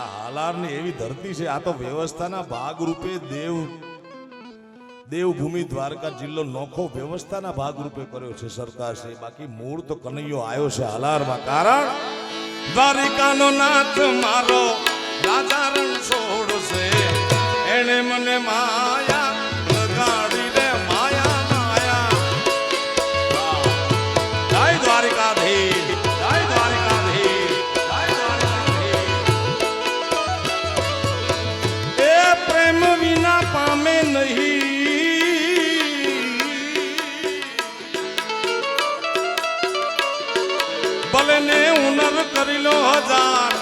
આ હાલારની એવી ધરતી છે, આ તો વ્યવસ્થાના ભાગરૂપે દેવ, દેવભૂમિ દ્વારકા જિલ્લો નોખો વ્યવસ્થાના ભાગરૂપે કર્યો છે સરકાર છે બાકી મૂળ તો કનૈયો આવ્યો છે હાલારમાં. કારણ દ્વારિકાનો નાથ મારો રાજા રણછોડ છે એણે મને માયા ભલે ને ઉનર કરી લો હજાર.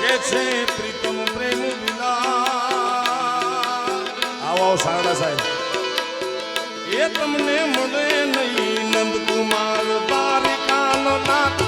કે છે પ્રીતમ પ્રેમ આવો આવો સારડા સાહેબ. એ તમને મળે નહીં નંદકુમાર બારિકાનો નાથ.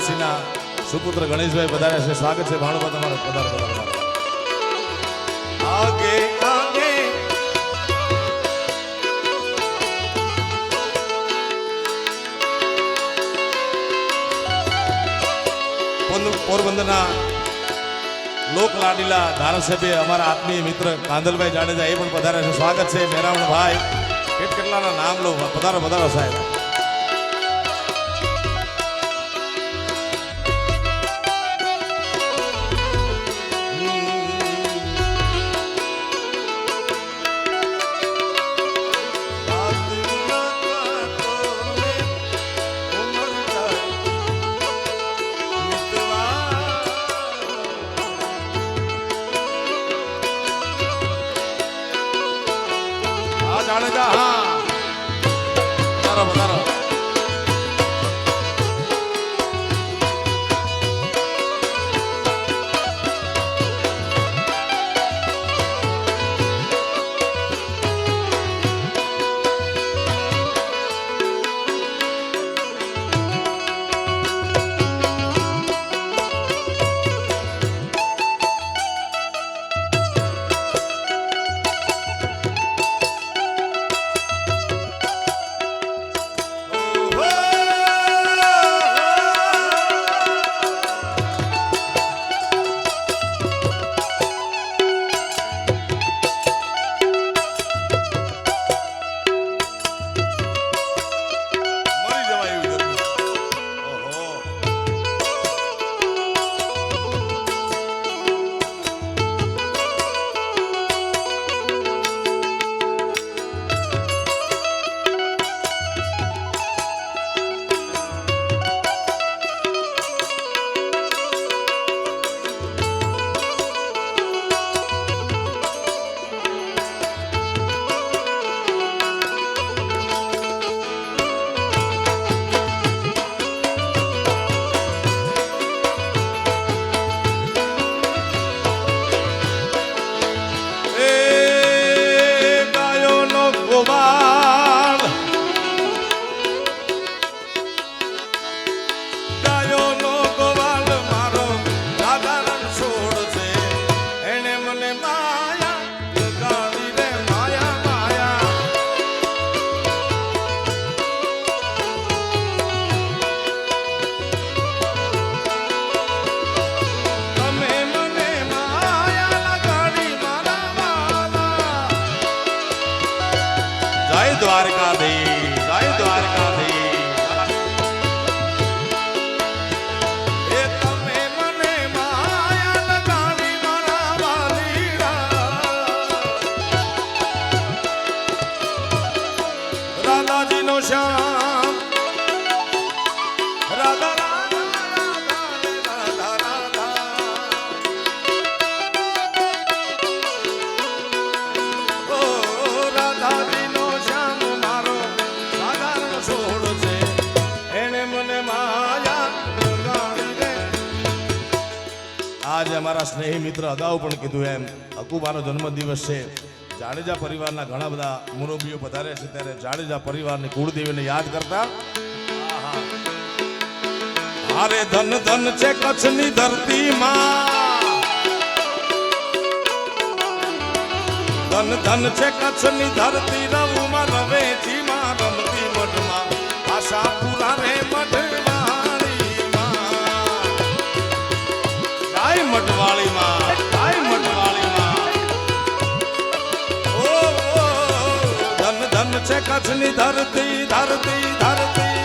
જેરાજસિંહના સુપુત્ર ગણેશભાઈ પધાર્યા છે. સ્વાગત છે ભાણુભા તમારું. પધાર પધાર. આગે આગે. પોરબંદરના લોક લાડીલા ધારાસભ્ય અમારા આત્મીય મિત્ર કાંદલભાઈ જાડેજા એ પણ પધાર્યા છે. સ્વાગત છે મેરામણભાઈ. કેટ કેટલાના નામ લો. પધારો પધારો સાહેબ. લગાડી રે આજે અમારા સ્નેહી મિત્ર અગાઉ પણ કીધું એમ અકુબાનો જન્મદિવસ છે જાડેજા પરિવારના ઘણા બધા મુરબીઓ પધારે છે. ત્યારે જાડેજા પરિવારની કુળદેવીને યાદ કરતા અરે ધન ધન છે કચ્છની ધરતીમાં. ધન ધન છે કચ્છની ધરતી રવુમાં રવે રમતી કચ્છની ધરતી ધરતી ધરતી.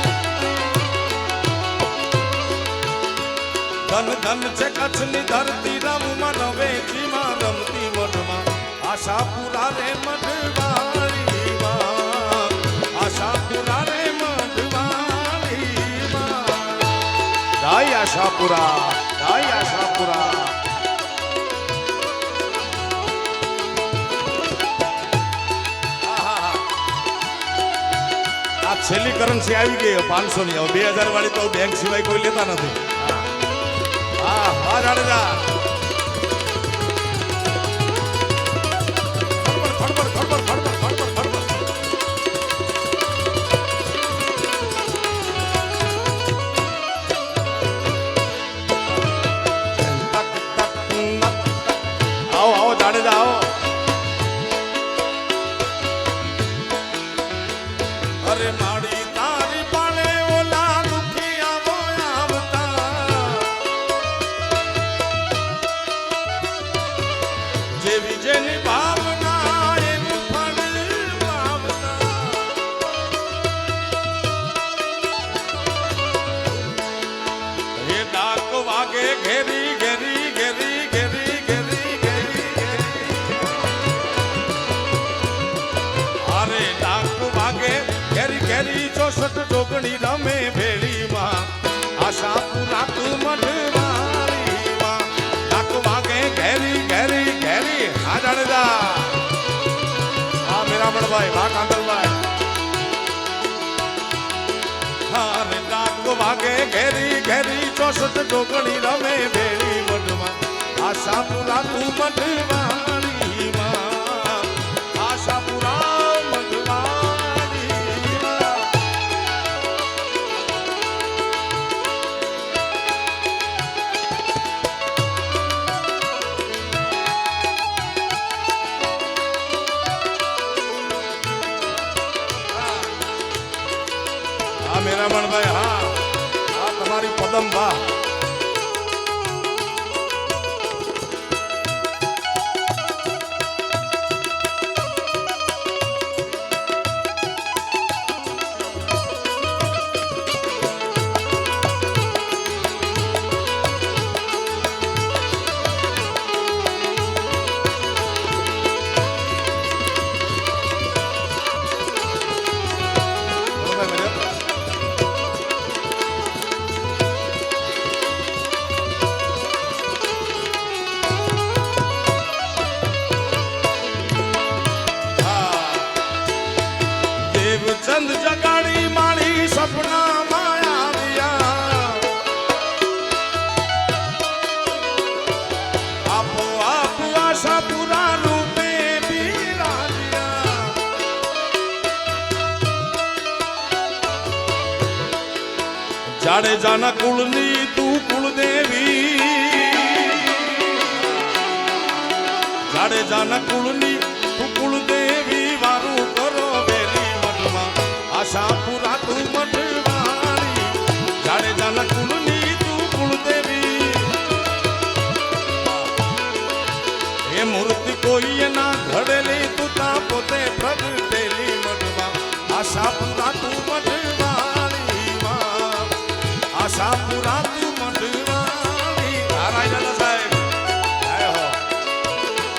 ધન ધન છે કચ્છની ધરતી રમમાં રવેચીમાં રમતી મઢમાં આશાપુરા રે મઢવાળીમાં આશાપુરા રે મઢવાળીમાં જય આશાપુરા જય આશાપુરા. છેલ્લી કરન્સી આવી ગઈ પાંચસો ની બે હજાર વાળી તો બેંક સિવાય કોઈ લેતા નથી. હા. હા જાડેજા ઘેરી ચોસઠ જોગણી રમે ભેળીમાં. આશા પૂરા તું મઢવાળીમાં ડાક વાગે ઘેરી ઘેરી ઘેરી હા જાણેદા હા મીરામણભાઈ હા કાંતલભાઈ હારે ડાક વાગે ઘેરી ઘેરી, ચોસઠ જોગણી રમે ભેળી મઢમાં આશા પૂરા તું હા મેરામણભાઈ હા. હા તમારી પદમ બા. જાડેજાના કુળની તું કુળદેવી. જાડેજાના કુળની